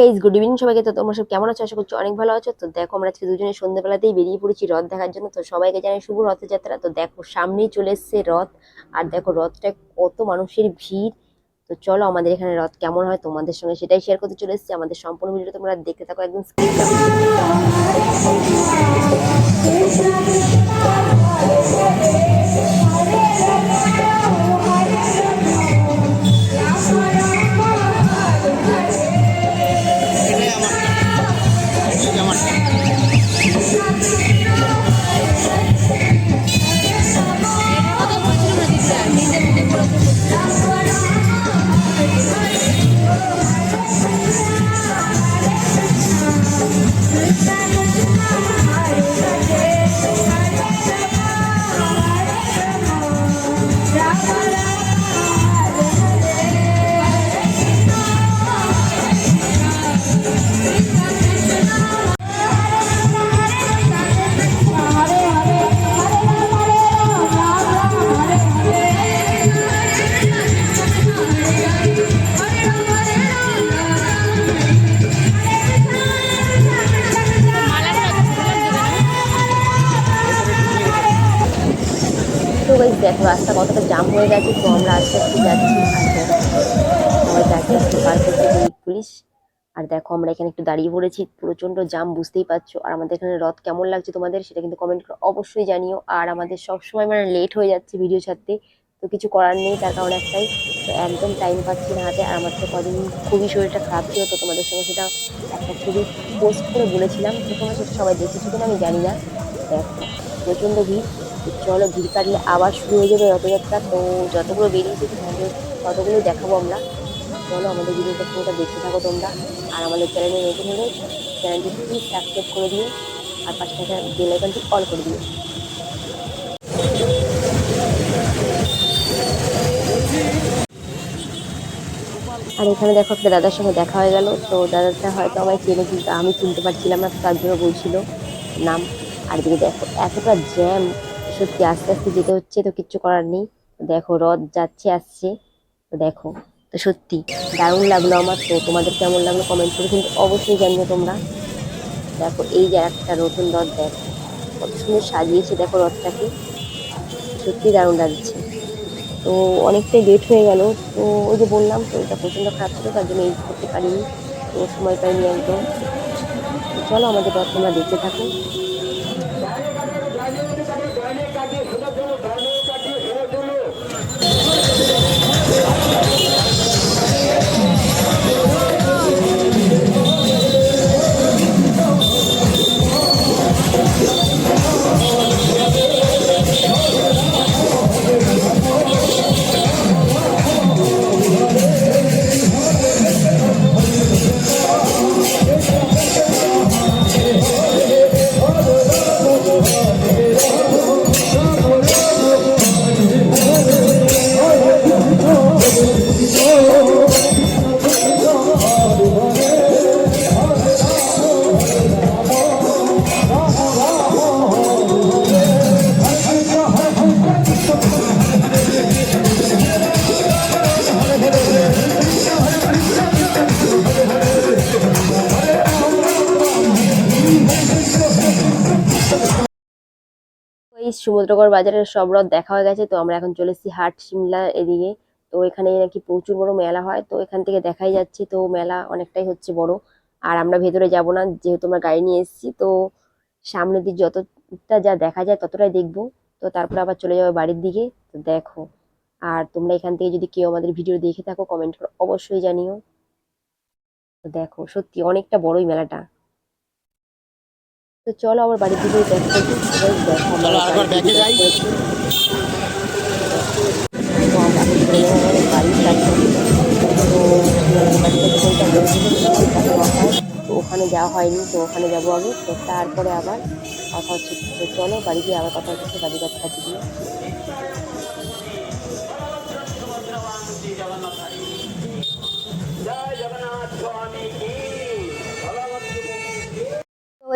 Guys good evening সবাইকে। তো তোমরা সব কেমন আছো? আশা করছি অনেক ভালো আছো। তো দেখো, আমরা আজকে দুজনে সন্ধ্যেবেলাতেই বেরিয়ে পড়েছি রথ দেখার জন্য। তো সবাইকে জানাই শুভ রথযাত্রা। তো দেখো, সামনেই চলে এসছে রথ। আর দেখো, রথটায় কত মানুষের ভিড়। তো চলো, আমাদের এখানে রথ কেমন হয় তোমাদের সঙ্গে সেটাই শেয়ার করতে চলে এসেছি। আমাদের সম্পূর্ণ ভিডিওটা তোমরা দেখতে থাকো, একদম skip রাস্তা কতটা জাম হয়ে গেছে, তো আমরা আস্তে আস্তে যাচ্ছি সবাই পুলিশ। আর দেখো, আমরা এখানে একটু দাঁড়িয়ে পড়েছি প্রচণ্ড জাম বুঝতেই পারছ। আর আমাদের এখানে রথ কেমন লাগছে তোমাদের, সেটা কিন্তু কমেন্ট করে অবশ্যই জানিও। আর আমাদের সবসময় মানে লেট হয়ে যাচ্ছে ভিডিও ছাড়তে, তো কিছু করার নেই, তার কারণ একটাই তো একদম টাইম পাচ্ছি না হাতে। আর আমার তো কদিন খুবই শরীরটা খারাপ ছিল, তো তোমাদের সঙ্গে সেটা একটা ছবি পোস্ট করে বলেছিলাম। তো তোমরা সবাই দেখেছ কিনা আমি জানি না। দেখো, প্রচণ্ড ভিড়। চলো ভিড় কাটলে আবার শুরু হয়ে যাবে রথযাত্রা। তো যতগুলো বেরিয়েছে ততগুলো দেখাবো আমরা। চলো আমাদের ভিডিওটা পুরোটা দেখতে থাকো তোমরা। আর আমাদের চ্যানেলে নতুন হলে চ্যানেলটি প্লিজ সাবস্ক্রাইব করে দিও। আর পাশে থাকা বেল আইকনটি অল করে দিও। আর এখানে দেখো একটা দাদার সঙ্গে দেখা হয়ে গেল। তো দাদাটা হয়তো আমায় চেনে, কিন্তু আমি চিনতে পারছিলাম না তার জন্য বলছিল নাম। আর দিকে দেখো, এতটা জ্যাম সত্যি আস্তে আস্তে যেতে হচ্ছে, তো কিচ্ছু করার নেই। দেখো, রথ যাচ্ছে, আসছে। তো দেখো, তো সত্যি দারুণ লাগল আমার। তো তোমাদের কেমন লাগল কমেন্ট করে কিন্তু অবশ্যই জানিও তোমরা। দেখো, এই যে একটা নতুন রথ দেখো, কত সুন্দর সাজিয়েছে দেখো রথটাকে। সত্যি দারুণ লাগছে। তো অনেকটাই লেট হয়ে গেল। তো ওই যে বললাম, তো এটা প্রচণ্ড খারাপ ছিল, তার জন্য এই করতে পারিনি। তো সময় পাইনি একদম। চলো, আমাদের রথ তোমরা দেখতে থাকো। সমুদ্রগড় বাজারের সব রথ দেখা হয়ে গেছে, তো আমরা এখন চলে এসেছি হাট সিমলা এদিকে। তো এখানে নাকি প্রচুর বড় মেলা হয়, তো এখান থেকে দেখাই যাচ্ছে, তো মেলা অনেকটাই হচ্ছে বড়। আর আমরা ভেতরে যাব না, যেহেতু আমরা গাড়ি নিয়ে এসেছি, তো সামনের দিক যতটা যা দেখা যায় ততটাই দেখব। তো তারপরে আবার চলে যাব বাড়ির দিকে, তো দেখো। আর তোমরা এখান থেকে যদি কেউ আমাদের ভিডিও দেখে থাকো কমেন্ট করে অবশ্যই জানিও। তো দেখো, সত্যি অনেকটা বড়ই মেলাটা। তো চলো আবার বাড়ির দিকে দেখো দেখো আমরা চলো আরেকবার বাড়ির দিকে ব্যাকে যাই। তো ওখানে যাওয়া হয়নি তো ওখানে যাব আগে। তো তারপরে আবার কথা হচ্ছে। তো চলো বাড়ি গিয়ে আবার কথা হচ্ছে বাড়ি কথা কাছে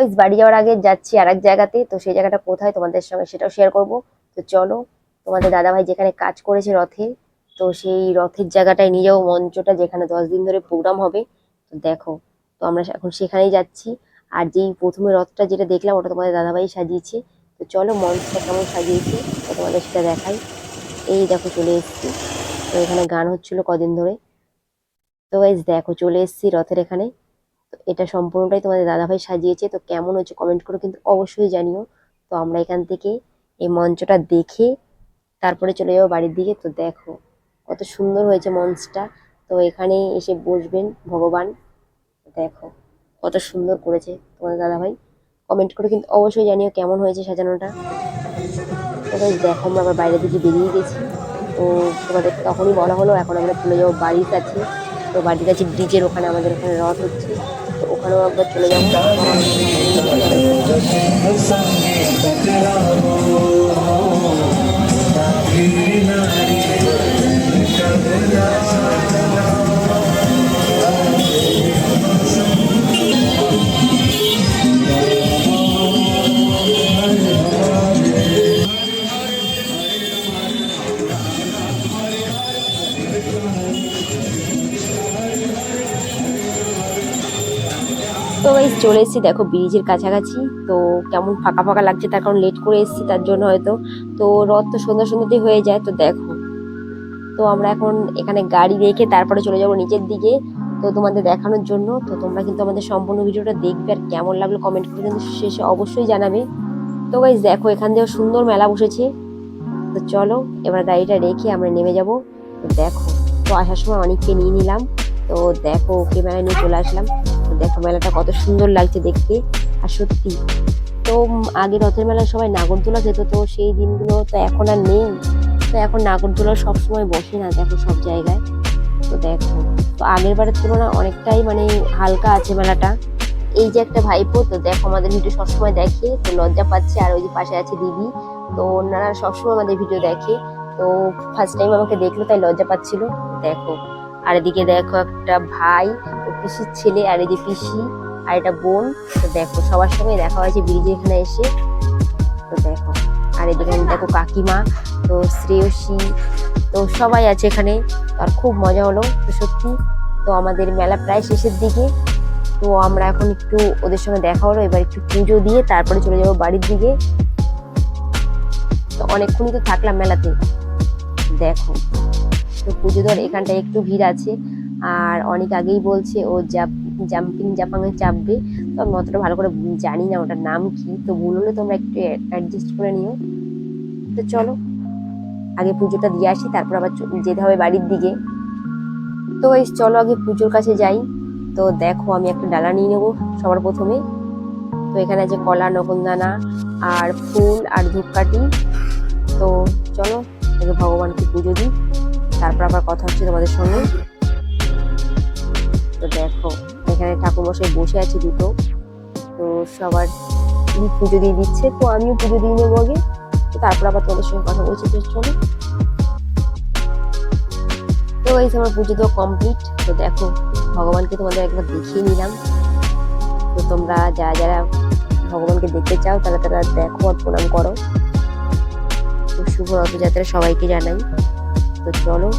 guys, বাড়ি যাওয়ার আগে যাচ্ছি আর এক জায়গাতে তো সেই জায়গাটা কোথায় তোমাদের সঙ্গে সেটাও শেয়ার করব। তো চলো তোমাদের দাদাভাই যেখানে কাজ করেছে রথে তো সেই রথের জায়গাটায় নিয়ে যাব মঞ্চটা যেখানে দশ দিন ধরে প্রোগ্রাম হবে। তো দেখো তো আমরা এখন সেখানেই যাচ্ছি। আর যেই প্রথমে রথটা যেটা দেখলাম ওটা তোমাদের দাদাভাই সাজিয়েছে। তো চলো মঞ্চটা কেমন সাজিয়েছে তো তোমাদের সেটা দেখাই। এই দেখো চলে এসেছি। তো এখানে গান হচ্ছিল কদিন ধরে। তো গাইজ দেখো চলে এসেছি রথের এখানে। তো এটা সম্পূর্ণটাই তোমাদের দাদাভাই সাজিয়েছে, তো কেমন হচ্ছে কমেন্ট করে কিন্তু অবশ্যই জানিও। তো আমরা এখান থেকে এই মঞ্চটা দেখে তারপরে চলে যাব বাড়ির দিকে। তো দেখো কত সুন্দর হয়েছে মঞ্চটা। তো এখানে এসে বসবেন ভগবান। দেখো কত সুন্দর করেছে তোমাদের দাদাভাই। কমেন্ট করে কিন্তু অবশ্যই জানিও কেমন হয়েছে সাজানোটা। দেখো আমরা আবার বাইরের দিকে বেরিয়ে গেছি। তো তোমাদের তখনই বলা হলো, এখন আমরা চলে যাব বাড়ির কাছে। তো বাড়ির কাছে ব্রিজের ওখানে আমাদের ওখানে রথ হচ্ছে। তো ওখানেও একবার চলে যাব। তো এই চলে এসেছি। দেখো ব্রিজের কাছাকাছি। তো কেমন ফাঁকা ফাঁকা লাগছে, তার কারণ লেট করে এসেছি, তার জন্য হয়তো। তো রথ তো সন্ধ্যা সন্ধ্যাতেই হয়ে যায়, তো দেখো। তো আমরা এখন এখানে গাড়ি রেখে তারপরে চলে যাব নিচের দিকে। তো তোমাদের দেখানোর জন্য, তো তোমরা কিন্তু আমাদের সম্পূর্ণ ভিডিওটা দেখবে, আর কেমন লাগল কমেন্ট করে কিন্তু শেষে অবশ্যই জানাবে। তো গাইজ দেখো, এখান দিয়েও সুন্দর মেলা বসেছে। তো চলো, এবার গাড়িটা রেখে আমরা নেমে যাব। তো দেখো, তো আসার সময় অনেককে নিয়ে নিলাম। তো দেখো মেলায় নিয়ে চলে আসলাম। দেখো মেলাটা কত সুন্দর লাগছে দেখতে, আর সত্যি। তো আগে রথের মেলায় সবাই নাগরদোলা যেত, তো সেই দিনগুলো তো এখন আর নেই। তো এখন নাগরদোলা সবসময় বসে না দেখো সব জায়গায়। তো দেখো, তো আগের বারের তুলনায় অনেকটাই মানে হালকা আছে মেলাটা। এই যে একটা ভাইপো, তো দেখো আমাদের ভিডিও সবসময় দেখে, তো লজ্জা পাচ্ছে, আর ওই যে পাশে আছে দিদি। তো ওনারা সবসময় আমাদের ভিডিও দেখে। তো ফার্স্ট টাইম আমাকে দেখল, তাই লজ্জা পাচ্ছিল। দেখো, আর এদিকে দেখো একটা ভাই পিসির ছেলে আর এই যে পিসি আর এটা বোন, তো দেখো, সবার সঙ্গে দেখা হয়েছে ব্রিজে এখানে এসে। তো দেখো, আর এদিকে দেখো কাকিমা, তো শ্রেয়সী, তো সবাই আছে এখানে আর খুব মজা হলো, তো সত্যি, তো আমাদের মেলা প্রায় শেষের দিকে। তো আমরা এখন একটু ওদের সঙ্গে দেখা হলো, এবার একটু পুজো দিয়ে তারপরে চলে যাব বাড়ির দিকে। তো অনেকক্ষণই তো থাকলাম মেলাতে। দেখো, তো পুজো ধর এখানটায় একটু ভিড় আছে। আর অনেক আগেই বলছে ও জাপ, জাম্পিং জাপাঙে চাপবে তো আমি অতটা ভালো করে জানি না ওটার নাম কি। তো ভুল হলে তোমরা একটু অ্যাডজাস্ট করে নিও। তো চলো, আগে পুজোটা দিয়ে আসি, তারপর আবার যেতে হবে বাড়ির দিকে। তো এই চলো আগে পুজোর কাছে যাই। তো দেখো আমি একটা ডালা নিয়ে নেব সবার প্রথমে। তো এখানে আছে কলা নকুনদানা আর ফুল আর ধূপকাঠি। তো চলো, আগে ভগবানকে পুজো দিই। তারপর আবার কথা হচ্ছে তোমাদের সঙ্গে। তো দেখো, এখানে ঠাকুরমশাই বসে আছে দুটো। তো সবার পুজো দিয়ে দিচ্ছে। তো আমিও পুজো দিয়ে নেব আগে। তারপর আবার তোমাদের সঙ্গে কথা বলছি, তো চলো। তো এই আমার পুজো তো কমপ্লিট তো দেখো, ভগবানকে তোমাদের একবার দেখিয়ে নিলাম। তো তোমরা যারা যারা ভগবানকে দেখতে চাও, তারা তারা দেখো আর প্রণাম করো। তো শুভ রথযাত্রা সবাইকে জানাই। তো চলো,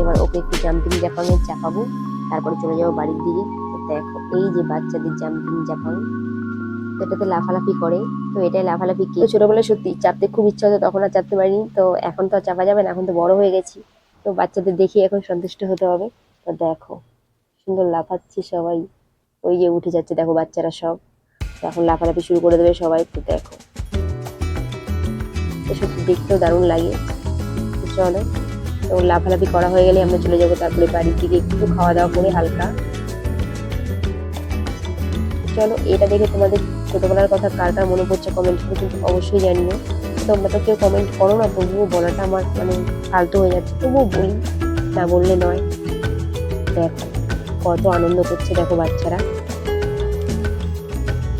এবার ওকে একটু জাম্পিং জাপাঙে চাপাবো। তারপরে চলে যাব বাড়ির দিকে। তো দেখো, এই যে বাচ্চাদের জাম্পিং জাপাং তো এটাতে লাফালাফি করে। তো এটাই লাফালাফি কি? ছোটবেলায় সত্যি চাপতে খুব ইচ্ছা হতো, তখন আর চাপতে পারিনি। তো এখন তো চাপা যাবে না, এখন তো বড় হয়ে গেছি। তো বাচ্চাদের দেখে এখন সন্তুষ্ট হতে হবে। তো দেখো, সুন্দর লাফাচ্ছে সবাই। ওই যে উঠে যাচ্ছে, দেখো বাচ্চারা সব। এখন লাফালাফি শুরু করে দেবে সবাই, তো দেখো। সত্যি দেখতেও দারুণ লাগে। চলো। তো লাফালাফি করা হয়ে গেলে আমরা চলে যাব তারপরে বাড়ির দিকে একটু খাওয়া দাওয়া করে হালকা। চলো, এটা দেখে তোমাদের ছোটবেলার কথা কার কার মনে পড়ছে কমেন্ট করে কিন্তু অবশ্যই জানিও। তোমরা তো কেউ কমেন্ট করো না, তবুও বলাটা আমার মানে ফালতু হয়ে যাচ্ছে। তবুও বলি, না বললে নয়। দেখো, কত আনন্দ করছে দেখো বাচ্চারা।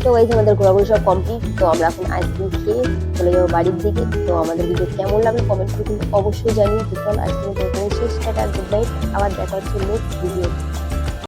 তো এই আমাদের ঘোরাঘুরি সব কমপ্লিট তো আমরা এখন আইসক্রিম খেয়ে চলে যাব বাড়ির দিকে। তো আমাদের ভিডিও কেমন লাগল কমেন্ট করে কিন্তু অবশ্যই জানিয়ে তো চল আজকে গুড নাইট আবার দেখা হচ্ছে নেক্সট ভিডিও